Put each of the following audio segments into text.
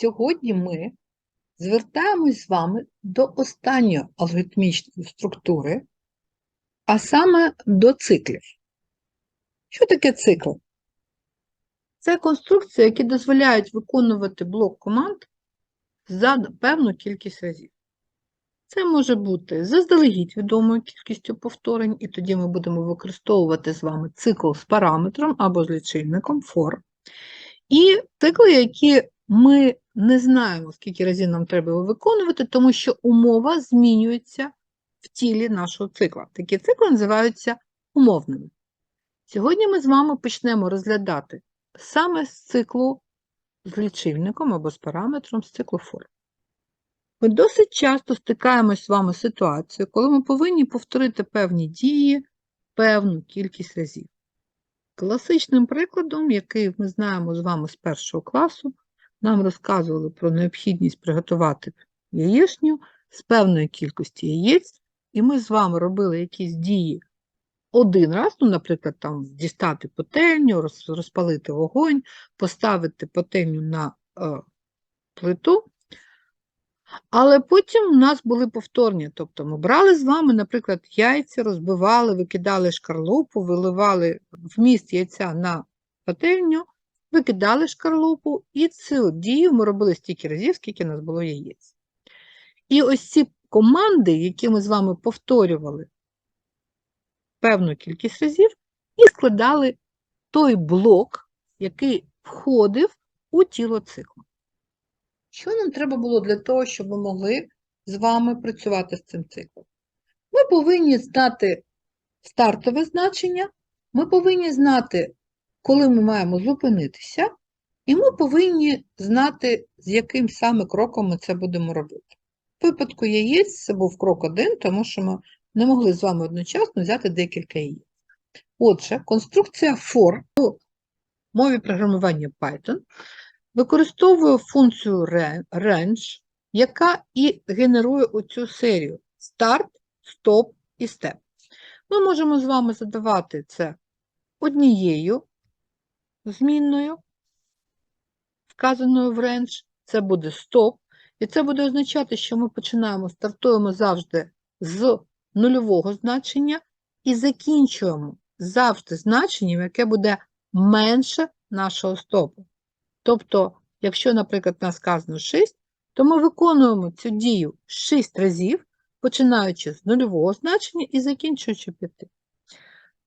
сьогодні ми звертаємось з вами до останньої алгоритмічної структури, а саме до циклів. Що таке цикл? Це конструкції, які дозволяють виконувати блок команд за певну кількість разів. Це може бути заздалегідь відомою кількістю повторень, і тоді ми будемо використовувати з вами цикл з параметром або з лічильником for. І цикли, які ми не знаємо, скільки разів нам треба його виконувати, тому що умова змінюється в тілі нашого цикла. Такі цикли називаються умовними. Сьогодні ми з вами почнемо розглядати саме з циклу з лічильником або з параметром з циклу for. Ми досить часто стикаємось з вами з ситуацією, коли ми повинні повторити певні дії певну кількість разів. Класичним прикладом, який ми знаємо з вами з першого класу, нам розказували про необхідність приготувати яєчню з певної кількості яєць, і ми з вами робили якісь дії один раз, ну, наприклад, там дістати пательню, роз- розпалити вогонь, поставити пательню на е, плиту. Але потім у нас були повторні. Тобто ми брали з вами, наприклад, яйця, розбивали, викидали шкарлупу, виливали вміст яйця на пательню, викидали шкарлупу, і цю дію ми робили стільки разів, скільки нас було яєць. І ось ці команди, які ми з вами повторювали певну кількість разів, і складали той блок, який входив у тіло циклу. Що нам треба було для того, щоб ми могли з вами працювати з цим циклом? Ми повинні знати стартове значення, ми повинні знати, коли ми маємо зупинитися, і ми повинні знати, з яким саме кроком ми це будемо робити. В випадку яєць це був крок один, тому що ми не могли з вами одночасно взяти декілька яєць. Отже, конструкція for в мові програмування Python використовує функцію range, яка і генерує оцю серію start, stop і step. Ми можемо з вами задавати це однією змінною, вказаною в range, це буде stop, і це буде означати, що ми починаємо, стартуємо завжди з нульового значення і закінчуємо завжди значенням, яке буде менше нашого стопу. Тобто, якщо, наприклад, нас сказано 6, то ми виконуємо цю дію 6 разів, починаючи з нульового значення і закінчуючи 5.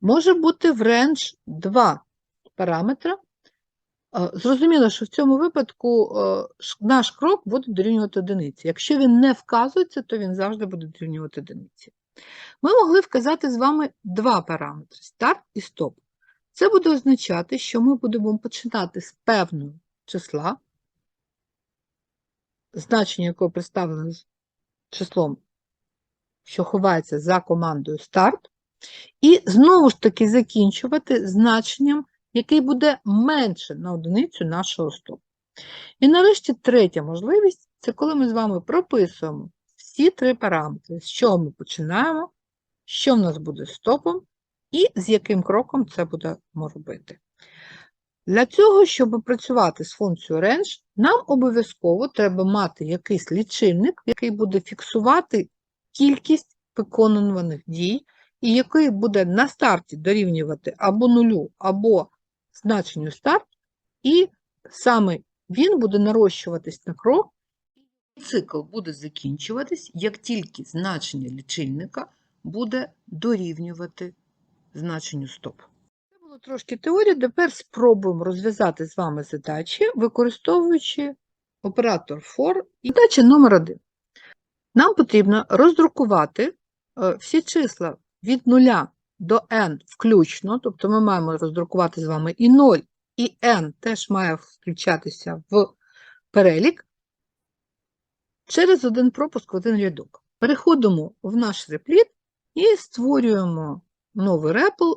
Може бути в range 2 параметра. Зрозуміло, що в цьому випадку е, наш крок буде дорівнювати одиниці. Якщо він не вказується, то він завжди буде дорівнювати одиниці. Ми могли вказати з вами два параметри старт і стоп. Це буде означати, що ми будемо починати з певного числа, значення якого представлено числом, що ховається за командою старт, і знову ж таки закінчувати значенням, який буде менше на одиницю нашого стопу. І нарешті третя можливість це коли ми з вами прописуємо всі три параметри, з чого ми починаємо, що в нас буде стопом, і з яким кроком це будемо робити. Для цього, щоб працювати з функцією range, нам обов'язково треба мати якийсь лічильник, який буде фіксувати кількість виконуваних дій, і який буде на старті дорівнювати або нулю, або значенню старт, і саме він буде нарощуватись на крок, і цикл буде закінчуватись, як тільки значення лічильника буде дорівнювати значенню стоп. Це було трошки теорії, тепер спробуємо розв'язати з вами задачі, використовуючи оператор for. І задача номер один. Нам потрібно роздрукувати е, всі числа від 0 до n включно, тобто ми маємо роздрукувати з вами і 0, і n теж має включатися в перелік через один пропуск в один рядок. Переходимо в наш репліт і створюємо новий репл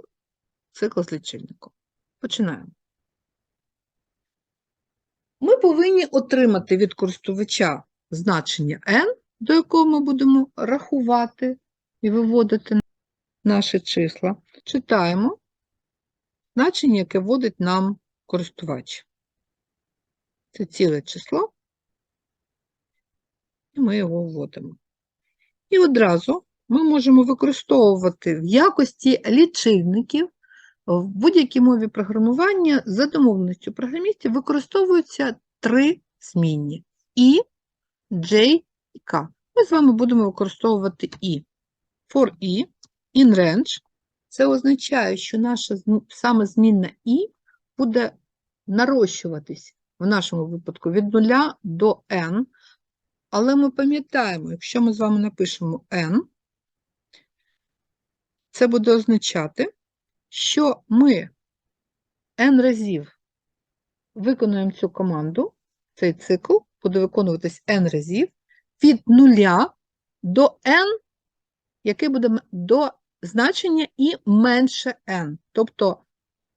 цикл з лічильником. Починаємо. Ми повинні отримати від користувача значення n, до якого ми будемо рахувати і виводити наші числа. Читаємо значення, яке вводить нам користувач. Це ціле число, і ми його вводимо. І одразу ми можемо використовувати в якості лічильників в будь-якій мові програмування за домовленістю програмістів використовуються три змінні і, J і K. Ми з вами будемо використовувати і. For і, in range. Це означає, що наша саме змінна і буде нарощуватись в нашому випадку від 0 до n. Але ми пам'ятаємо, якщо ми з вами напишемо n, це буде означати, що ми n разів виконуємо цю команду, цей цикл буде виконуватись n разів від 0 до n, яке буде до значення і менше n. Тобто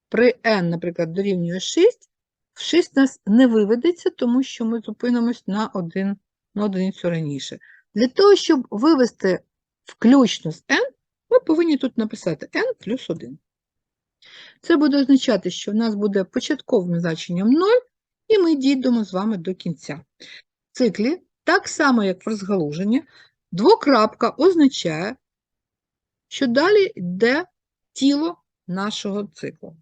при n, наприклад, дорівнює 6, в 6 нас не виведеться, тому що ми зупинимось на, один, на одиницю раніше. Для того, щоб вивести включно з n, ми повинні тут написати n плюс 1. Це буде означати, що в нас буде початковим значенням 0, і ми дійдемо з вами до кінця. В циклі, так само, як в розгалуженні, двокрапка означає, що далі йде тіло нашого циклу.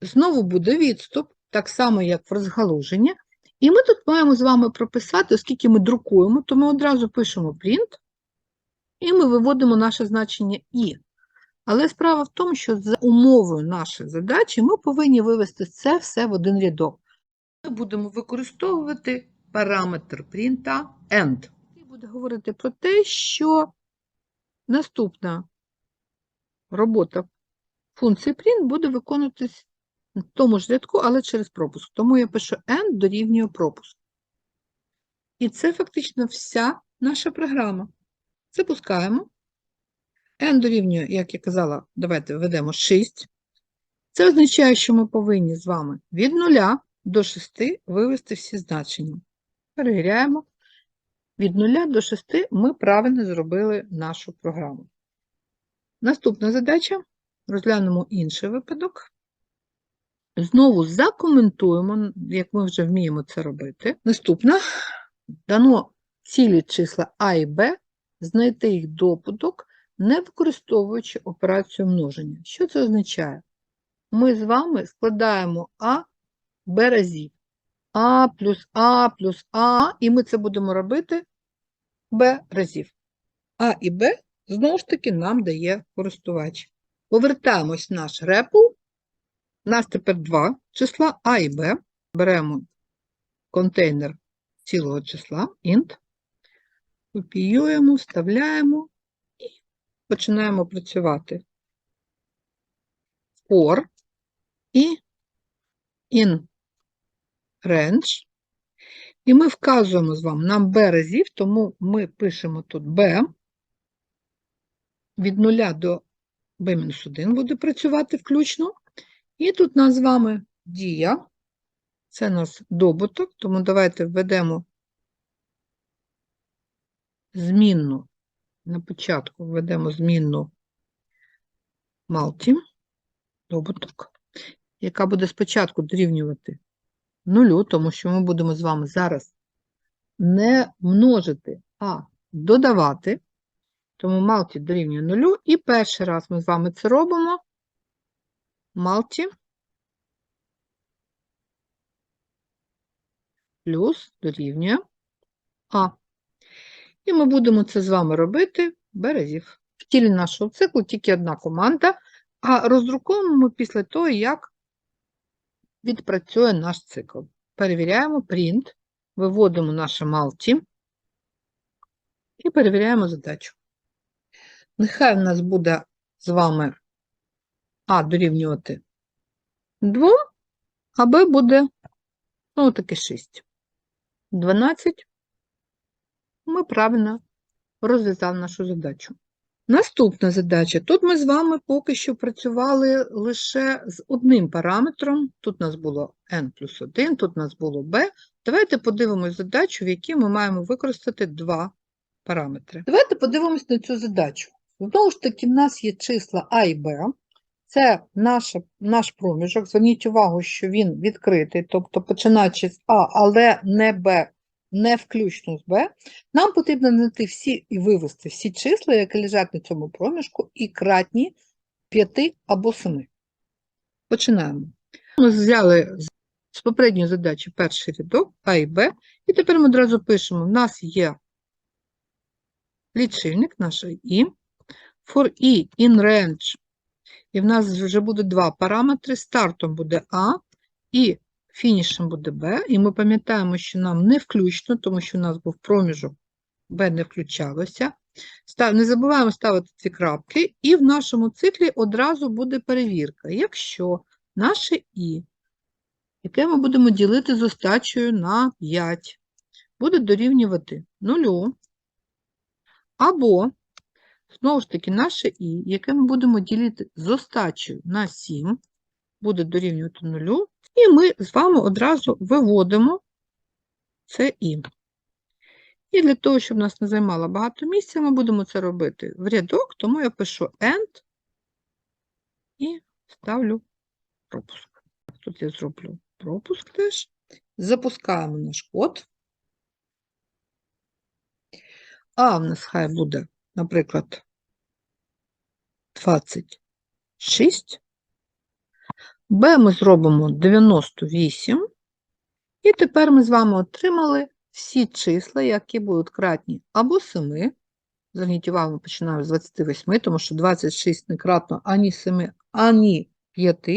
Знову буде відступ, так само, як в розгалуженні. І ми тут маємо з вами прописати, оскільки ми друкуємо, то ми одразу пишемо print, і ми виводимо наше значення і. Але справа в тому, що за умовою нашої задачі ми повинні вивести це все в один рядок. Ми будемо використовувати параметр принта end. Буде говорити про те, що наступна робота функції print буде виконуватись в тому ж рядку, але через пропуск. Тому я пишу end дорівнює пропуск. І це фактично вся наша програма. Запускаємо. n дорівнює, як я казала, давайте введемо 6. Це означає, що ми повинні з вами від 0 до 6 вивести всі значення. Перевіряємо. Від 0 до 6 ми правильно зробили нашу програму. Наступна задача. Розглянемо інший випадок. Знову закоментуємо, як ми вже вміємо це робити. Наступна. Дано цілі числа А і Б, знайти їх добуток, не використовуючи операцію множення. Що це означає? Ми з вами складаємо А, Б разів. А плюс А плюс А, і ми це будемо робити Б разів. А і Б знову ж таки нам дає користувач. Повертаємось в наш репл. У нас тепер два числа А і Б. Беремо контейнер цілого числа, int, копіюємо, вставляємо і починаємо працювати. For і in range. І ми вказуємо з вами нам b разів, тому ми пишемо тут b. Від 0 до b-1 буде працювати включно. І тут у нас з вами дія. Це у нас добуток, тому давайте введемо змінну. На початку введемо змінну Малті, добуток, яка буде спочатку дорівнювати нулю, тому що ми будемо з вами зараз не множити, а додавати. Тому Малті дорівнює нулю. І перший раз ми з вами це робимо. Малті плюс дорівнює А. І ми будемо це з вами робити березів. В тілі нашого циклу тільки одна команда, а роздруковуємо ми після того, як відпрацює наш цикл. Перевіряємо print, виводимо наше Малті і перевіряємо задачу. Нехай в нас буде з вами А дорівнювати 2, а Б буде, ну, таки 6. 12. Ми правильно розв'язали нашу задачу. Наступна задача. Тут ми з вами поки що працювали лише з одним параметром. Тут у нас було n плюс 1, тут у нас було b. Давайте подивимось задачу, в якій ми маємо використати два параметри. Давайте подивимось на цю задачу. Знову ж таки, в нас є числа а і b. Це наша, наш проміжок. Зверніть увагу, що він відкритий, тобто починаючи з А, але не Б, не включно з b, нам потрібно знайти всі і вивести всі числа, які лежать на цьому проміжку, і кратні 5 або 7. Починаємо. Ми взяли з- попередньої задачі перший рядок А і Б, і тепер ми одразу пишемо: в нас є лічильник наш І, for E in range, і в нас вже буде два параметри. Стартом буде А і фінішем буде Б. І ми пам'ятаємо, що нам не включно, тому що у нас був проміжок Б не включалося. Не забуваємо ставити ці крапки, і в нашому циклі одразу буде перевірка. Якщо наше І, яке ми будемо ділити з остачею на 5, буде дорівнювати 0, або, знову ж таки, наше І, яке ми будемо ділити з остачею на 7, буде дорівнювати 0, і ми з вами одразу виводимо це І. І для того, щоб нас не займало багато місця, ми будемо це робити в рядок, тому я пишу AND і ставлю пропуск. Тут я зроблю пропуск теж. Запускаємо наш код. А в нас хай буде, наприклад, 26. Б ми зробимо 98. І тепер ми з вами отримали всі числа, які будуть кратні або 7. Зверніть увагу, ми починаємо з 28, тому що 26 не кратно ані 7, ані 5.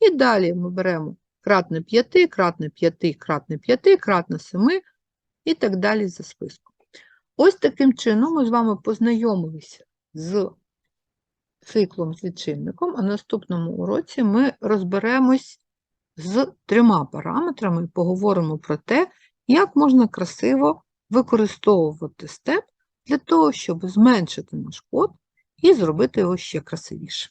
І далі ми беремо кратне 5, кратне 5, кратне 5, кратне 7 і так далі за списком. Ось таким чином ми з вами познайомилися з циклом з відчинником, а в наступному уроці ми розберемось з трьома параметрами і поговоримо про те, як можна красиво використовувати степ для того, щоб зменшити наш код і зробити його ще красивіше.